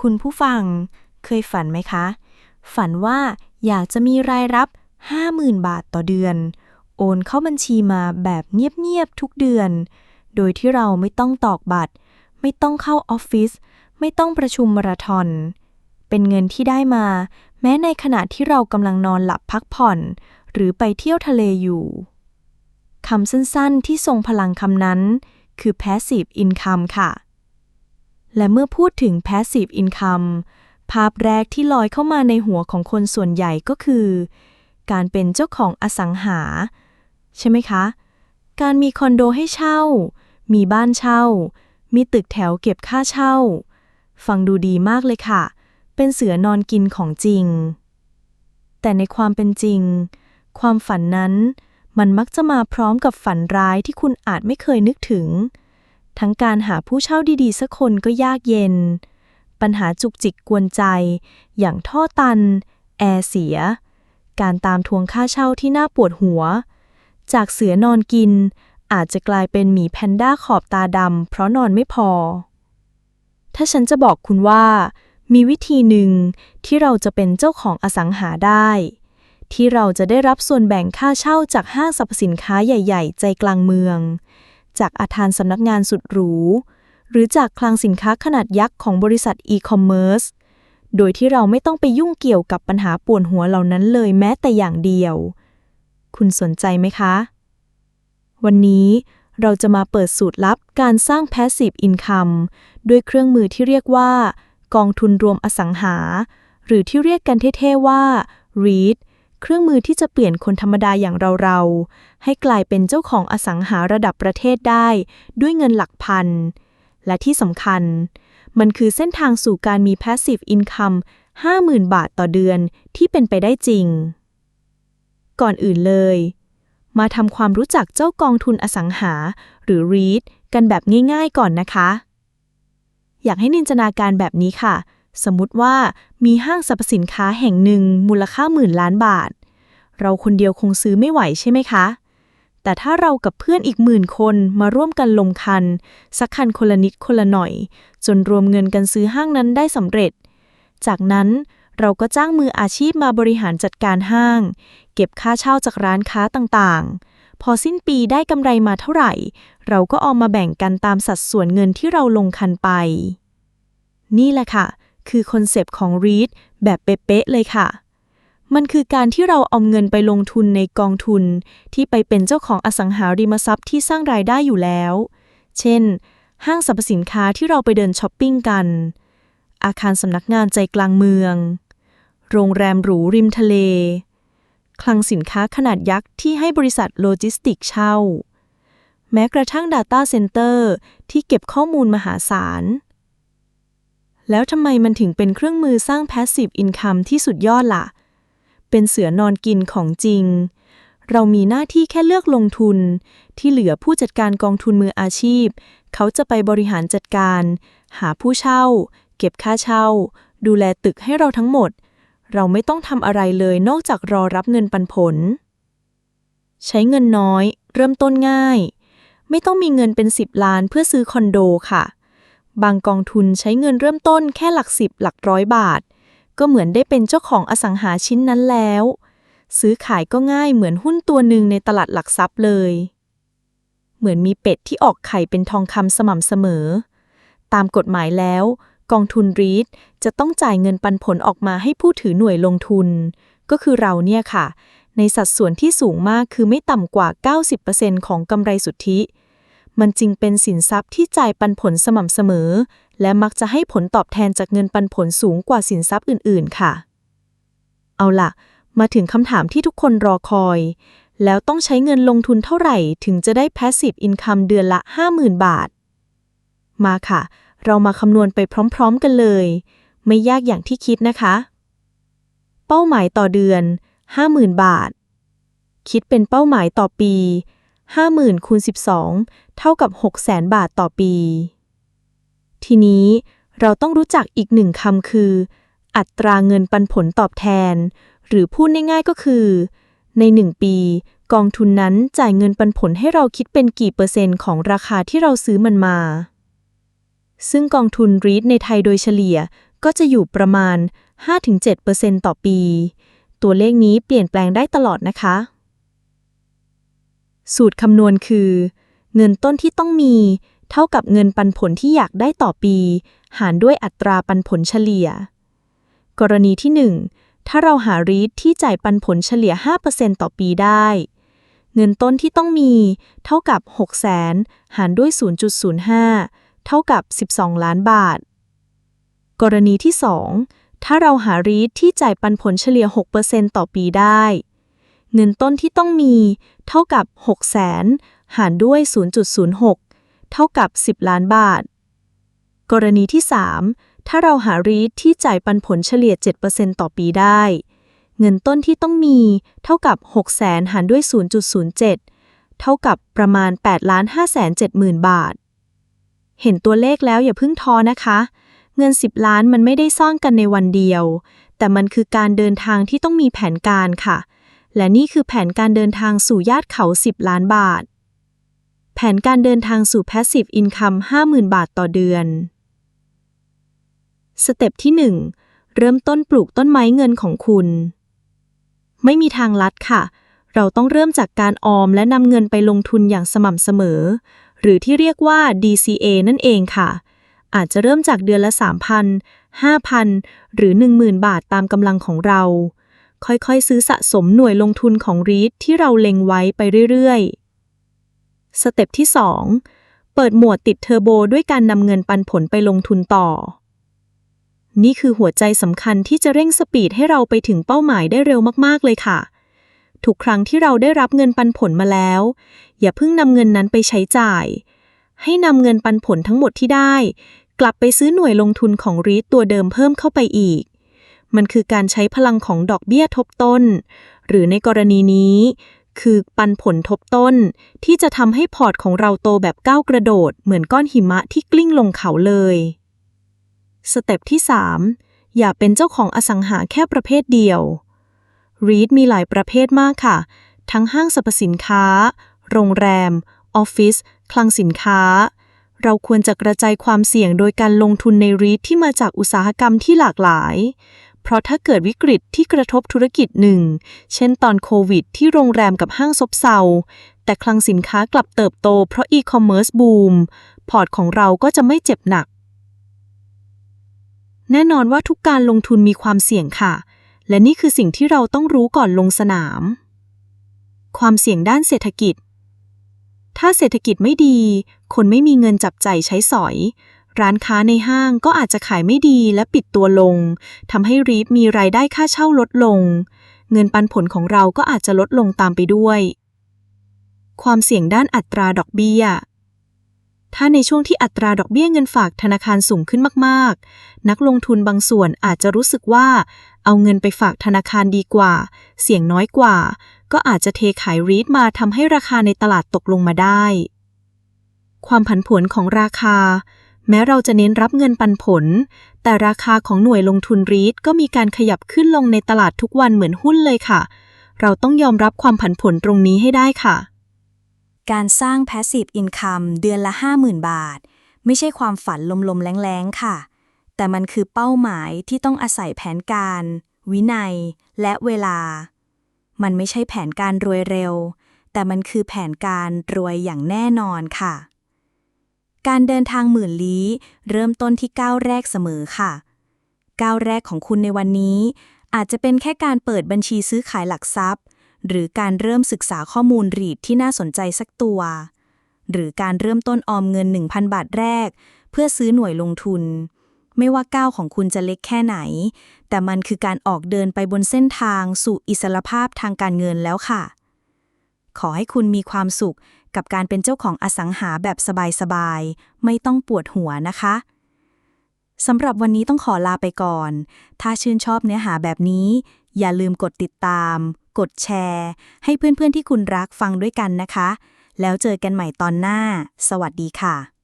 คุณผู้ฟังเคยฝันไหมคะ ฝันว่าอยากจะมีรายรับ 50,000 บาทต่อเดือน โอนเข้าบัญชีมาแบบเงียบ ๆ ทุกเดือน โดยที่เราไม่ต้องตอกบัตร ไม่ต้องเข้าออฟฟิศไม่ต้องประชุมมาราธอน เป็นเงินที่ได้มา แม้ในขณะที่เรากำลังนอนหลับพักผ่อน หรือไปเที่ยวทะเลอยู่คำสั้นๆที่ทรงพลังคำนั้น คือ passive income ค่ะ และเมื่อพูดถึง passive income ภาพแรกที่ลอยเข้ามาในหัวของคนส่วนใหญ่ก็คือ การเป็นเจ้าของอสังหา ใช่ไหมคะ การมีคอนโดให้เช่า มีบ้านเช่า มีตึกแถวเก็บค่าเช่า ฟังดูดีมากเลยค่ะ เป็นเสือนอนกินของจริง แต่ในความเป็นจริง ความฝันนั้น มันมักจะมาพร้อมกับฝันร้ายที่คุณอาจไม่เคยนึกถึง ทั้งการหาผู้เช่าดีๆ สักคนก็ยากเย็น ปัญหาจุกจิกกวนใจ อย่างท่อตัน แอร์เสีย การตามทวงค่าเช่าที่น่าปวดหัว จากเสือนอนกิน อาจจะกลายเป็นหมีแพนด้าขอบตาดำเพราะนอนไม่พอ ถ้าฉันจะบอกคุณว่า มีวิธีหนึ่งที่เราจะเป็นเจ้าของอสังหาได้ที่เราจะได้รับส่วนแบ่งค่าเช่าจากห้างสรรพสินค้าใหญ่ ๆ ใจกลางเมือง จากอาคารสำนักงานสุดหรู หรือจากคลังสินค้าขนาดยักษ์ของบริษัทอีคอมเมิร์ซโดยที่เราไม่ต้องไปยุ่งเกี่ยวกับปัญหาป่วนหัวเหล่านั้นเลยแม้แต่อย่างเดียว คุณสนใจไหมคะ วันนี้เราจะมาเปิดสูตรลับการสร้าง Passive Income ด้วยเครื่องมือที่เรียกว่า กองทุนรวมอสังหา หรือที่เรียกกันเท่ๆว่า REIT เครื่องมือที่จะเปลี่ยนคนธรรมดาอย่างเราๆ ให้กลายเป็นเจ้าของอสังหาระดับประเทศได้ ด้วยเงินหลักพัน และที่สำคัญ มันคือเส้นทางสู่การมี Passive Income 50,000 บาทต่อเดือนที่เป็นไปได้จริง ก่อนอื่นเลย มาทำความรู้จักเจ้ากองทุนอสังหา หรือ REIT กันแบบง่ายๆก่อนนะคะ อยากให้นินจนาการแบบนี้ค่ะ สมมุติว่ามีห้างสรรพสินค้าแห่งหนึ่งมูลค่าหมื่นล้านบาท เราคนเดียวคงซื้อไม่ไหวใช่ไหมคะ แต่ถ้าเรากับเพื่อนอีกหมื่นคนมาร่วมกันลงคัน สักคันคนละนิดคนละหน่อย จนรวมเงินกันซื้อห้างนั้นได้สำเร็จ จากนั้นเราก็จ้างมืออาชีพมาบริหารจัดการห้าง เก็บค่าเช่าจากร้านค้าต่างๆ พอสิ้นปีได้กำไรมาเท่าไหร่ เราก็เอามาแบ่งกันตามสัดส่วนเงินที่เราลงคันไป นี่แหละค่ะ คือคอนเซปต์ของ REIT แบบเป๊ะๆเลยค่ะ มันคือการที่เราเอาเงินไปลงทุนในกองทุน ที่ไปเป็นเจ้าของอสังหาริมทรัพย์ที่สร้างรายได้อยู่แล้ว เช่น ห้างสรรพสินค้าที่เราไปเดินช้อปปิ้งกัน อาคารสำนักงานใจกลางเมือง โรงแรมหรูริมทะเล คลังสินค้าขนาดยักษ์ที่ให้บริษัทโลจิสติกเช่า แม้กระทั่ง Data Center ที่เก็บข้อมูลมหาศาล แล้วทำไมมันถึงเป็นเครื่องมือสร้าง Passive Income ที่สุดยอดล่ะ เป็นเสือนอนกินของจริง เรามีหน้าที่แค่เลือกลงทุน ที่เหลือผู้จัดการกองทุนมืออาชีพ เขาจะไปบริหารจัดการ หาผู้เช่า เก็บค่าเช่า ดูแลตึกให้เราทั้งหมด เราไม่ต้องทำอะไรเลยนอกจากรอรับเงินปันผล ใช้เงินน้อย เริ่มต้นง่าย ไม่ต้องมีเงินเป็น 10 ล้านเพื่อซื้อคอนโดค่ะ บางกองทุนใช้เงินเริ่มต้นแค่หลักสิบหลักร้อยบาท ก็เหมือนได้เป็นเจ้าของอสังหาชิ้นนั้นแล้ว ซื้อขายก็ง่ายเหมือนหุ้นตัวหนึ่งในตลาดหลักทรัพย์เลย เหมือนมีเป็ดที่ออกไข่เป็นทองคำสม่ำเสมอ ตามกฎหมายแล้ว กองทุนรีทจะต้องจ่ายเงินปันผลออกมาให้ผู้ถือหน่วยลงทุน ก็คือเราเนี่ยค่ะ ในสัดส่วนที่สูงมากคือไม่ต่ำกว่า 90%ของกำไรสุทธิ มันจึงเป็นสินทรัพย์ที่จ่ายปันผลสม่ำเสมอ และมักจะให้ผลตอบแทนจากเงินปันผลสูงกว่าสินทรัพย์อื่น ๆ ค่ะ เอาล่ะ มาถึงคำถามที่ทุกคนรอคอย แล้วต้องใช้เงินลงทุนเท่าไหร่ ถึงจะได้ Passive Income เดือนละ 50,000 บาท มาค่ะ เรามาคำนวณไปพร้อม ๆ กันเลย ไม่ยากอย่างที่คิดนะคะ เป้าหมายต่อเดือน 50,000 บาท คิดเป็นเป้าหมายต่อปี50,000คูณ12 เท่ากับ 600,000บาทต่อปี ทีนี้เราต้องรู้จักอีกหนึ่งคำคือ อัตราเงินปันผลตอบแทน หรือพูดง่ายๆก็คือ ใน 1 ปี กองทุนนั้นจ่ายเงินปันผลให้เราคิดเป็นกี่เปอร์เซ็นต์ของราคาที่เราซื้อมันมา ซึ่งกองทุนรีทในไทยโดยเฉลี่ยก็จะอยู่ประมาณ 5-7%ต่อปี ตัวเลขนี้เปลี่ยนแปลงได้ตลอดนะคะ สูตรคำนวณคือ เงินต้นที่ต้องมี เท่ากับเงินปันผลที่อยากได้ต่อปี หารด้วยอัตราปันผลเฉลี่ย กรณีที่ 1 ถ้าเราหารีทที่จ่ายปันผลเฉลี่ย 5%ต่อปีได้ เงินต้นที่ต้องมี เท่ากับ 6 0 0 0 0 0หารด้วย 0.05 เท่ากับ 12 ล้านบาท กรณีที่ 2 ถ้าเราหารีทที่จ่ายปันผลเฉลี่ย 6%ต่อปีได้เงินต้นที่ต้องมี เท่ากับ 6 0 0 0 0 หารด้วย 0.06 เท่ากับ 10 ล้านบาท กรณีที่ 3 ถ้าเราหารีทที่จ่ายปันผลเฉลี่ย 7%ต่อปีได้ เงินต้นที่ต้องมีเท่ากับ 6 0 0 0 0หารด้วย 0.07 เท่ากับประมาณ8 5 7 0 0 0 0 บาท เห็นตัวเลขแล้วอย่าเพิ่งท้อนะคะ เงิน 10 ล้านมันไม่ได้ซ่อนกันในวันเดียว แต่มันคือการเดินทางที่ต้องมีแผนการค่ะและนี่คือแผนการเดินทางสู่ยอดเขา 10 ล้านบาท แผนการเดินทางสู่ Passive Income 50,000 บาทต่อเดือน สเต็ปที่ 1 เริ่มต้นปลูกต้นไม้เงินของคุณ ไม่มีทางลัดค่ะ เราต้องเริ่มจากการออมและนำเงินไปลงทุนอย่างสม่ำเสมอ หรือที่เรียกว่า DCA นั่นเองค่ะ อาจจะเริ่มจากเดือนละ 3,000 5,000 หรือ 10,000 บาทตามกำลังของเรา ค่อยๆ ซื้อสะสมหน่วยลงทุนของ REIT ที่เราเล็งไว้ไปเรื่อยๆ สเต็ปที่ 2 เปิดหมวดติดเทอร์โบด้วยการนำเงินปันผลไปลงทุนต่อ นี่คือหัวใจสำคัญที่จะเร่งสปีดให้เราไปถึงเป้าหมายได้เร็วมาก ๆ เลยค่ะ ทุกครั้งที่เราได้รับเงินปันผลมาแล้ว อย่าเพิ่งนำเงินนั้นไปใช้จ่าย ให้นำเงินปันผลทั้งหมดที่ได้ กลับไปซื้อหน่วยลงทุนของ REIT ตัวเดิมเพิ่มเข้าไปอีกมันคือการใช้พลังของดอกเบี้ยทบต้น หรือในกรณีนี้ คือปันผลทบต้น ที่จะทำให้พอร์ตของเราโตแบบก้าวกระโดด เหมือนก้อนหิมะที่กลิ้งลงเขาเลยสเต็ปที่ 3 อย่าเป็นเจ้าของอสังหาแค่ประเภทเดียว REIT มีหลายประเภทมากค่ะ ทั้งห้างสรรพสินค้า โรงแรม ออฟฟิศ คลังสินค้า เราควรจะกระจายความเสี่ยงโดยการลงทุนใน REIT ที่มาจากอุตสาหกรรมที่หลากหลาย เพราะถ้าเกิดวิกฤตที่กระทบธุรกิจหนึ่ง เช่นตอนโควิดที่โรงแรมกับห้างซบเซา แต่คลังสินค้ากลับเติบโตเพราะอีคอมเมิร์ซบูม พอร์ตของเราก็จะไม่เจ็บหนัก แน่นอนว่าทุกการลงทุนมีความเสี่ยงค่ะ และนี่คือสิ่งที่เราต้องรู้ก่อนลงสนาม ความเสี่ยงด้านเศรษฐกิจ ถ้าเศรษฐกิจไม่ดี คนไม่มีเงินจับใจใช้สอย ร้านค้าในห้างก็อาจจะขายไม่ดีและปิดตัวลงทำให้รีทมีรายได้ค่าเช่าลดลง เงินปันผลของเราก็อาจจะลดลงตามไปด้วย ความเสี่ยงด้านอัตราดอกเบี้ย ถ้าในช่วงที่อัตราดอกเบี้ยเงินฝากธนาคารสูงขึ้นมาก ๆ นักลงทุนบางส่วนอาจจะรู้สึกว่า เอาเงินไปฝากธนาคารดีกว่า เสี่ยงน้อยกว่า ก็อาจจะเทขายรีทมาทำให้ราคาในตลาดตกลงมาได้ ความผันผวนของราคา แม้เราจะเน้นรับเงินปันผล แต่ราคาของหน่วยลงทุนรีทก็มีการขยับขึ้นลงในตลาดทุกวันเหมือนหุ้นเลยค่ะ เราต้องยอมรับความผันผวนตรงนี้ให้ได้ค่ะ การสร้าง Passive Income เดือนละ 50,000 บาท ไม่ใช่ความฝันลมๆ แรงๆ ค่ะ แต่มันคือเป้าหมายที่ต้องอาศัยแผนการ วินัย และเวลา มันไม่ใช่แผนการรวยเร็ว แต่มันคือแผนการรวยอย่างแน่นอนค่ะ การเดินทางหมื่นลี้ เริ่มต้นที่ก้าวแรกเสมอค่ะ ก้าวแรกของคุณในวันนี้ อาจจะเป็นแค่การเปิดบัญชีซื้อขายหลักทรัพย์ หรือการเริ่มศึกษาข้อมูลรีดที่น่าสนใจสักตัว หรือการเริ่มต้นออมเงิน 1,000 บาทแรก เพื่อซื้อหน่วยลงทุน ไม่ว่าก้าวของคุณจะเล็กแค่ไหน แต่มันคือการออกเดินไปบนเส้นทางสู่อิสรภาพทางการเงินแล้วค่ะ ขอให้คุณมีความสุข กับการเป็นเจ้าของอสังหาแบบสบายๆ ไม่ต้องปวดหัวนะคะสำหรับวันนี้ต้องขอลาไปก่อน ถ้าชื่นชอบเนื้อหาแบบนี้ อย่าลืมกดติดตาม กดแชร์ ให้เพื่อนๆที่คุณรักฟังด้วยกันนะคะ แล้วเจอกันใหม่ตอนหน้า สวัสดีค่ะ